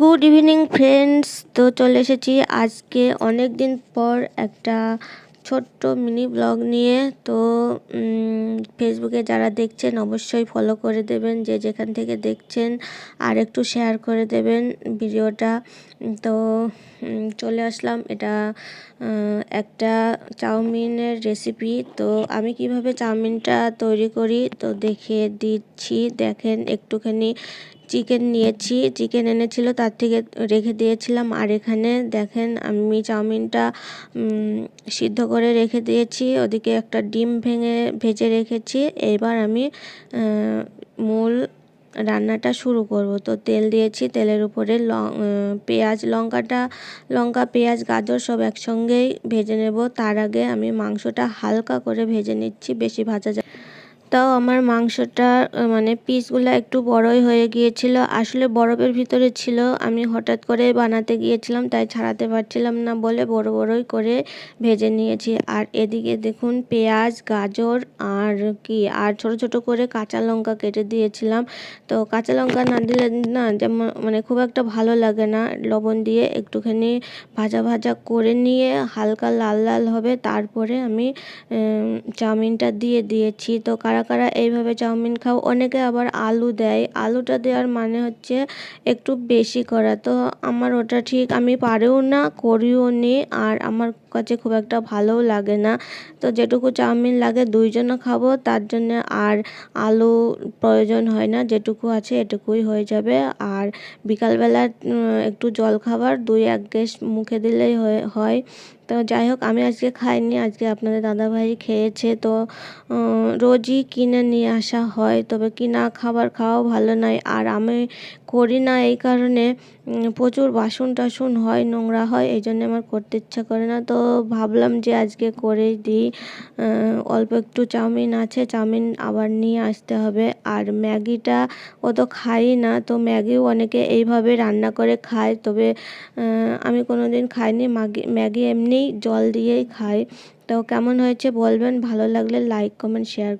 Good evening friends তো চলে এসেছি আজকে অনেক দিন পর একটা ছোট্ট মিনি ব্লগ নিয়ে। তো ফেসবুকে যারা দেখছেন, অবশ্যই ফলো করে দেবেন, যে যেখান থেকে দেখছেন, আর একটু শেয়ার করে দেবেন ভিডিওটা। তো চলে আসলাম। এটা একটা চাউমিনের রেসিপি তো, আমি কীভাবে চাউমিনটা তৈরি করি? তো দেখে দিচ্ছি। দেখেন, একটুখানি চিকেন নিয়েছি চিকেন এনেছিল, তার থেকে রেখে দিয়েছিলাম। আর এখানে দেখেন, আমি চাউমিনটা সিদ্ধ করে রেখে দিয়েছি। ওদিকে একটা ডিম ভেঙে, ভেজে রেখেছি। এবার আমি মূল রান্নাটা শুরু করব। তো তেল দিয়েছি, তেলের উপরে লং পেঁয়াজ, লঙ্কাটা, লঙ্কা, পেঁয়াজ, গাজর সব একসঙ্গেই ভেজে নেব। তার আগে আমি মাংসটা হালকা করে ভেজে নিচ্ছি, বেশি ভাজা যায় তাও আমার মাংসটা মানে পিসগুলো একটু বড়ই হয়ে গিয়েছিল। আসলে বরফের ভিতরে ছিল, আমি হঠাৎ করে বানাতে গিয়েছিলাম, তাই ছাড়াতে পারছিলাম না বলে বড় বড়ই করে ভেজে নিয়েছি। আর এদিকে দেখুন, পেঁয়াজ, গাজর আর কি, আর ছোট ছোট করে কাঁচা লঙ্কা কেটে দিয়েছিলাম। তো কাঁচা লঙ্কা না দিলে না যেমন মানে খুব একটা ভালো লাগে না। লবণ দিয়ে একটুখানি ভাজা ভাজা করে নিয়ে হালকা লাল লাল হবে, তারপরে আমি চাউমিনটা দিয়ে দিয়েছি। তো কারা কারা এইভাবে চাউমিন খাও, অনেকে আবার আলু দেয়। আলুটা দেওয়ার মানে হচ্ছে একটু বেশি করা। তো আমার ওটা ঠিক আমি পারেও না, করিও নি, আর আমার কাছে খুব একটা ভালোও লাগে না। তো যেটুকু চাউমিন লাগে দুইজনে খাব, তার জন্য আর আলু প্রয়োজন হয় না, যেটুকু আছে এটুকুই হয়ে যাবে। আর বিকালবেলা একটু জল খাবার, দুই এক গ্যাস মুখে দিলেই হয়ে- হয়। তো যাই হোক, আমি আজকে খাইনি, আজকে আপনাদের দাদাভাই খেয়েছে। তো রোজই কিনে নিয়ে আসা হয়, তবে কিনা খাবার খাওয়া ভালো নয়। আর আমি করি না এই কারণে প্রচুর বাসন টাসন হয়, নোংরা হয়, এই জন্য আমার করতে ইচ্ছা করে না। তো ভাবলাম যে আজকে করেই দিই। অল্প একটু চাউমিন আছে, চাউমিন আবার নিয়ে আসতে হবে। আর ম্যাগিটা ও তো খাই না, তো ম্যাগিও অনেকে এইভাবে রান্না করে খায়, তবে আমি কোনো দিন খাইনি ম্যাগি ম্যাগি জল দিয়েই খায়। তো কেমন হয়েছে বলবেন? ভালো লাগলে লাইক কমেন্ট শেয়ার